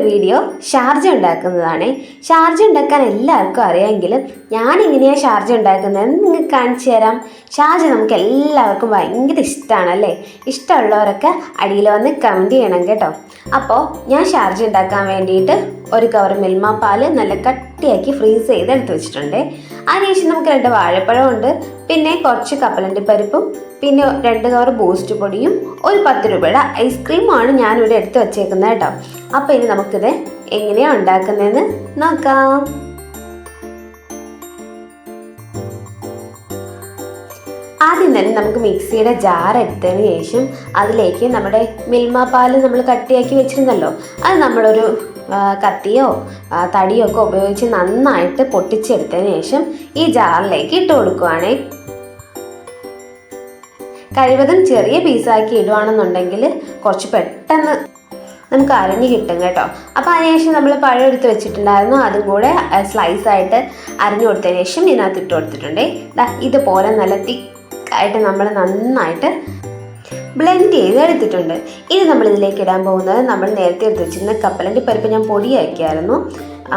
Video Sharjah ഉണ്ടാക്കുന്നതാണ്. Sharjah ഉണ്ടാക്കാൻ എല്ലാവർക്കും അറിയാമെങ്കിലും ഞാൻ എങ്ങനെയാണ് ഷാർജ ഉണ്ടാക്കുന്നതെന്ന് നിങ്ങൾക്ക് കാണിച്ചു തരാം? ഷാർജ നമുക്ക് എല്ലാവർക്കും ഭയങ്കര ഇഷ്ടമാണ് അല്ലേ? ഇഷ്ടമുള്ളവരൊക്കെ അടിയിൽ വന്ന് കമന്റ് ചെയ്യണം കേട്ടോ. അപ്പോൾ ഞാൻ ഷാർജ ഉണ്ടാക്കാൻ വേണ്ടിയിട്ട് ഒരു കവർ മിൽമ പാൽ നല്ല കട്ടിയാക്കി ഫ്രീസ് ചെയ്ത് എടുത്ത് വെച്ചിട്ടുണ്ട്. അതിനുശേഷം നമുക്ക് രണ്ട് വാഴപ്പഴമുണ്ട്. പിന്നെ കുറച്ച് കപ്പലണ്ടി പരിപ്പും പിന്നെ രണ്ട് കവർ ബൂസ്റ്റ് പൊടിയും ഒരു പത്ത് രൂപയുടെ ഐസ്ക്രീമാണ് ഞാനിവിടെ എടുത്ത് വെച്ചേക്കുന്നത് കേട്ടോ. അപ്പോൾ ഇനി നമുക്കിത് എങ്ങനെയാണ് ഉണ്ടാക്കുന്നതെന്ന് നോക്കാം. ആദ്യം തന്നെ നമുക്ക് മിക്സിയുടെ ജാർ എടുത്തതിന് ശേഷം അതിലേക്ക് നമ്മുടെ മിൽമ പാൽ നമ്മൾ കട്ടിയാക്കി വെച്ചിരുന്നല്ലോ. അത് നമ്മളൊരു കത്തിയോ തടിയോ ഒക്കെ ഉപയോഗിച്ച് നന്നായിട്ട് പൊട്ടിച്ചെടുത്തതിന് ശേഷം ഈ ജാറിലേക്ക് ഇട്ട് കൊടുക്കുവാണേ. കഴിവതും ചെറിയ പീസാക്കി ഇടുവാണെന്നുണ്ടെങ്കിൽ കുറച്ച് പെട്ടെന്ന് നമുക്ക് അരഞ്ഞ് കിട്ടും കേട്ടോ. അപ്പോൾ അതിനുശേഷം നമ്മൾ പഴം എടുത്ത് വെച്ചിട്ടുണ്ടായിരുന്നു. അതും കൂടെ സ്ലൈസായിട്ട് അരഞ്ഞു കൊടുത്തതിന് ശേഷം ഇതിനകത്ത് ഇട്ട് കൊടുത്തിട്ടുണ്ട്. ഇതുപോലെ നല്ല തിക്കായിട്ട് നമ്മൾ നന്നായിട്ട് ബ്ലെൻഡ് ചെയ്ത് എടുത്തിട്ടുണ്ട് ഇനി നമ്മൾ ഇതിലേക്ക് ഇടാൻ പോകുന്നത് നമ്മൾ നേരത്തെ എടുത്ത് വെച്ചിരുന്ന കപ്പലണ്ടി പരിപ്പ് ഞാൻ പൊടിയാക്കിയായിരുന്നു.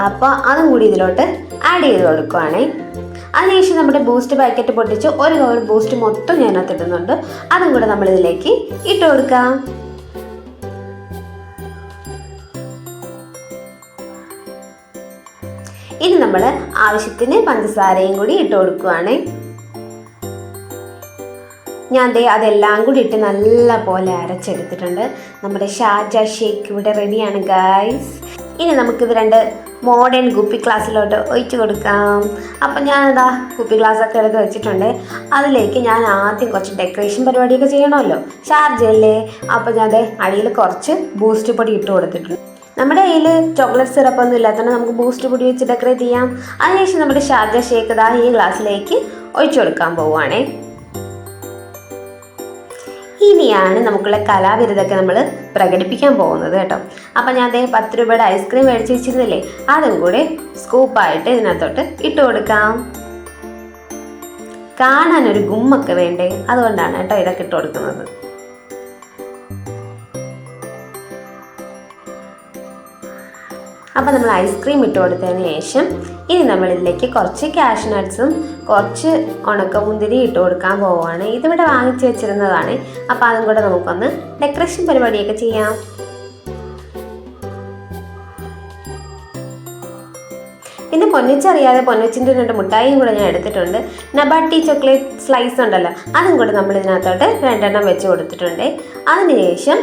അപ്പോൾ അതും കൂടി ഇതിലോട്ട് ആഡ് ചെയ്ത് കൊടുക്കുവാണേ. അതിനുശേഷം നമ്മുടെ ബൂസ്റ്റ് പാക്കറ്റ് പൊട്ടിച്ച് ഒരു കവർ ബൂസ്റ്റ് മൊത്തം ഞാനകത്ത് ഇടുന്നുണ്ട്. അതും കൂടെ നമ്മളിതിലേക്ക് ഇട്ട് കൊടുക്കാം. ഇനി നമ്മൾ ആവശ്യത്തിന് പഞ്ചസാരയും കൂടി ഇട്ട് കൊടുക്കുവാണേ. ഞാൻ ദേ അതെല്ലാം കൂടി ഇട്ട് നല്ല പോലെ അരച്ചെടുത്തിട്ടുണ്ട്. നമ്മുടെ ഷാജ ഷേക്ക് ഇവിടെ റെഡിയാണ് ഗായ്സ് ഇനി നമുക്കിത് രണ്ട് മോഡേൺ കുപ്പി ഗ്ലാസ്സിലോട്ട് ഒഴിച്ചു കൊടുക്കാം. അപ്പം ഞാനതാ കുപ്പി ഗ്ലാസ് ഒക്കെ എടുത്ത് വെച്ചിട്ടുണ്ട്. അതിലേക്ക് ഞാൻ ആദ്യം കുറച്ച് ഡെക്കറേഷൻ പരിപാടിയൊക്കെ ചെയ്യണമല്ലോ. ഷാർജയല്ലേ അപ്പം ഞാൻ ദേ അടിയിൽ കുറച്ച് ബൂസ്റ്റ് പൊടി ഇട്ട് കൊടുത്തിട്ടുണ്ട്. നമ്മുടെ കയ്യിൽ ചോക്ലേറ്റ് സിറപ്പ് ഒന്നും ഇല്ലാത്തതുകൊണ്ട് നമുക്ക് ബൂസ്റ്റ് പൊടി വെച്ച് ഡെക്കറേറ്റ് ചെയ്യാം. അതിനുശേഷം നമ്മുടെ ഷാർജ ഷേക്ക് ദാ ഈ ഗ്ലാസ്സിലേക്ക് ഒഴിച്ചു കൊടുക്കാൻ പോവുകയാണേ. ഇനിയാണ് നമുക്കുള്ള കലാവിരുതൊക്കെ നമ്മൾ പ്രകടിപ്പിക്കാൻ പോകുന്നത് കേട്ടോ. അപ്പം ഞാൻ അദ്ദേഹം പത്ത് രൂപയുടെ ഐസ്ക്രീം മേടിച്ച് വെച്ചിരുന്നില്ലേ? അതും കൂടെ സ്കൂപ്പായിട്ട് ഇതിനകത്തോട്ട് ഇട്ട് കൊടുക്കാം. കാണാനൊരു ഗുമ്മൊക്കെ വേണ്ടേ? അതുകൊണ്ടാണ് കേട്ടോ ഇതൊക്കെ ഇട്ട് കൊടുക്കുന്നത്. അപ്പോൾ നമ്മൾ ഐസ്ക്രീം ഇട്ട് കൊടുത്തതിന് ശേഷം ഇനി നമ്മൾ ഇതിലേക്ക് കുറച്ച് ക്യാഷ് നട്ട്സും കുറച്ച് ഉണക്കമുന്തിരി ഇട്ട് കൊടുക്കാൻ പോവുകയാണ് ഇതിവിടെ വാങ്ങിച്ചു വെച്ചിരുന്നതാണ്. അപ്പോൾ അതും കൂടെ നമുക്കൊന്ന് ഡെക്കറേഷൻ പരിപാടിയൊക്കെ ചെയ്യാം. പിന്നെ പൊന്നിച്ചറിയാതെ പൊന്നിച്ചിന്റെ രണ്ട് മുട്ടായിയും കൂടെ ഞാൻ എടുത്തിട്ടുണ്ട്. നബാട്ടി ചോക്ലേറ്റ് സ്ലൈസ് ഉണ്ടല്ലോ അതും കൂടെ നമ്മൾ ഇതിനകത്തോട്ട് രണ്ടെണ്ണം വെച്ച് കൊടുത്തിട്ടുണ്ട്. അതിനുശേഷം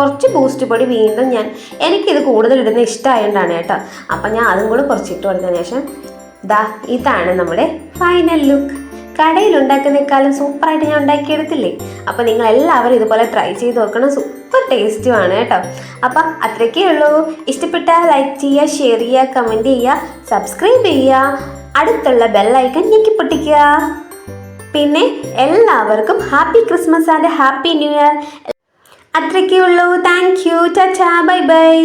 കുറച്ച് ബൂസ്റ്റ് പൊടി വീണ്ടും ഞാൻ എനിക്കിത് കൂടുതൽ ഇടുന്ന ഇഷ്ടമായതുകൊണ്ടാണ് കേട്ടോ. അപ്പം ഞാൻ അതും കൂടെ കുറച്ച് ഇട്ട് കൊടുത്തതിന് ശേഷം ദാ ഇതാണ് നമ്മുടെ ഫൈനൽ ലുക്ക് കടയിൽ ഉണ്ടാക്കുന്നേക്കാളും സൂപ്പറായിട്ട് ഞാൻ ഉണ്ടാക്കിയെടുത്തില്ലേ? അപ്പോൾ നിങ്ങൾ എല്ലാവരും ഇതുപോലെ ട്രൈ ചെയ്ത് നോക്കണം. സൂപ്പർ ടേസ്റ്റുമാണ് കേട്ടോ. അപ്പം അത്രയ്ക്കേ ഉള്ളൂ. ഇഷ്ടപ്പെട്ടാൽ ലൈക്ക് ചെയ്യുക ഷെയർ ചെയ്യുക കമന്റ് ചെയ്യുക സബ്സ്ക്രൈബ് ചെയ്യുക. അടുത്തുള്ള ബെല്ലൈക്കൺ ഞെക്കി പൊട്ടിക്കുക. പിന്നെ എല്ലാവർക്കും happy Christmas and happy new year അത്രയ്ക്കേ ഉള്ളൂ. Thank you tata bye bye